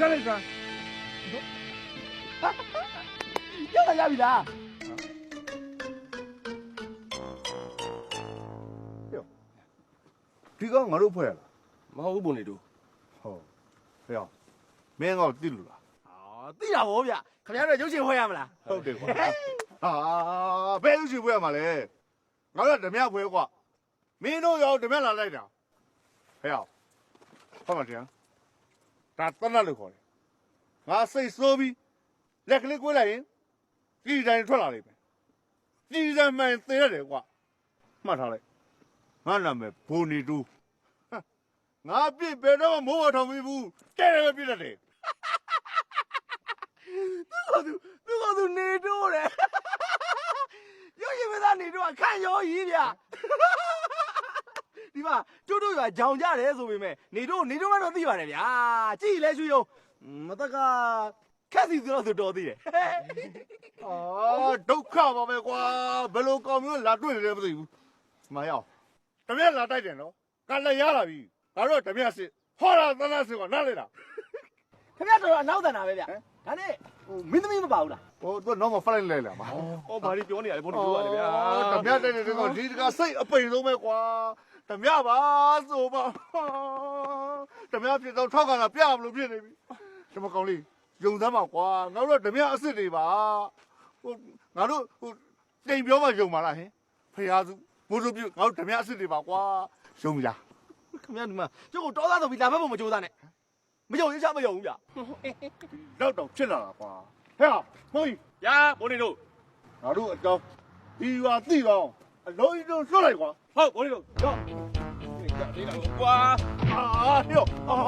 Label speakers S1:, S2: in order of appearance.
S1: ရလိုက်စမ်း
S2: ရတာရပြီလား
S1: ဒီကောင်ငါတို့ဖွဲ့ရလား
S3: မဟုတ်ဘူးဘုံနေတို့
S1: ဟုတ်ဟဲ့အောင်မင်းကောင်တိလို့လား
S2: ဟာသိတာဗောဗျခင်ဗျားတို့ရုပ်ရှင်ဖွဲ့ရမလား
S1: ဟုတ်တယ်ကွာဟာဘယ်လိုရှိဖွဲ့ရမှာလဲငါတို့ကဓမြဖွဲ့ကွာမင်းတို့ရောဓမြလာလိုက်တာဟဲ့အောင်ဟုတ်မှာတရား ဒါတနတ်လို့ခေါ်တယ်ငါစိတ်ဆိုးပြီးလက်ကလေးကွေးလိုက်ရင်ပြည်တိုင်းထွက်လာလိမ့်မယ်ပြည်တိုင်းမှန်သေးရတယ်ကွာမှတ်ထားလိုက်ငါနာမည်ဘိုနီတူဟမ်ငါပြစ်ဘယ်တော့မှမိုးဝထောင်မိဘူးတဲ့တယ်ပဲပြစ်တတ်တယ်
S2: သူသူကသူနေတော့တယ်ရုပ်ရှင်မသားနေတော့ခန့်ရောကြီးဗျ ဒီမှာကျိုးတို့ရွာကြောင်ကြတယ်ဆိုပေမဲ့နေတော့နေတော့ကတော့သိပါတယ်ဗျာကြည်လဲရွှေယုံမတက်ကခက်စီဆိုတော့သူတော်သေးတယ်
S1: အာဒုက္ခပါပဲကွာဘယ်လိုကောင်မျိုးလာတွေ့နေလဲမသိဘူးမရောက်တမက်လာတိုက်တယ်နော်ကလည်းရလာပြီငါတို့ကတမက်စစ်ဟောတာသနာစစ်ကနားလေလား
S2: ခင်ဗျားတော်တော်အနောက်တန်တာပဲဗျ ဒါနဲ့ဟိုမင်းသမီးမပါဘူးလား
S1: ဟိုသူကတော့မဖလိုက်လဲလားမ
S3: ဟောဘာလို့ပြောနေရလဲဘုံနေတို့ကလေဗျာ
S1: တမက်တိုက်တယ်ကောင်ဒီတကစိတ်အပိန်ဆုံးပဲကွာတမက်ပါဆိုပါတမက်ဖြစ်တော့ထောက်ကလာပြမလို့ဖြစ်နေပြီဒီမကောင်လေးယုံသမ်းပါကွာငါတို့ကတမက်အစ်စ်တွေပါဟိုငါတို့ဟိုတိမ်ပြောမှယုံပါလားဟင်ဖရာစုမိုးတို့ပြငါတို့တမက်အစ်စ်တွေပါကွာယုံပြီလား
S2: ခင်ဗျားဒီမှာကျုပ်ကိုတော်သားဆိုပြီးလာဘက်ပုံမကြိုးစားနဲ့ မယုံရင်ချမယုံဘူးဗျ
S1: တော့တော့ဖြစ်လာတာကွာဟဲ့ဟိုကြီး
S3: ညာဘုံနေတို့
S1: ငါတို့အကြောင်းဒီရွာသိတော့အလုံးကြီးတော့လွတ်လိုက်ကွာ
S3: ဟုတ်ဘုံနေတို့ရောဒီကလေးတော့ကွာ
S1: အာဟေ့အာ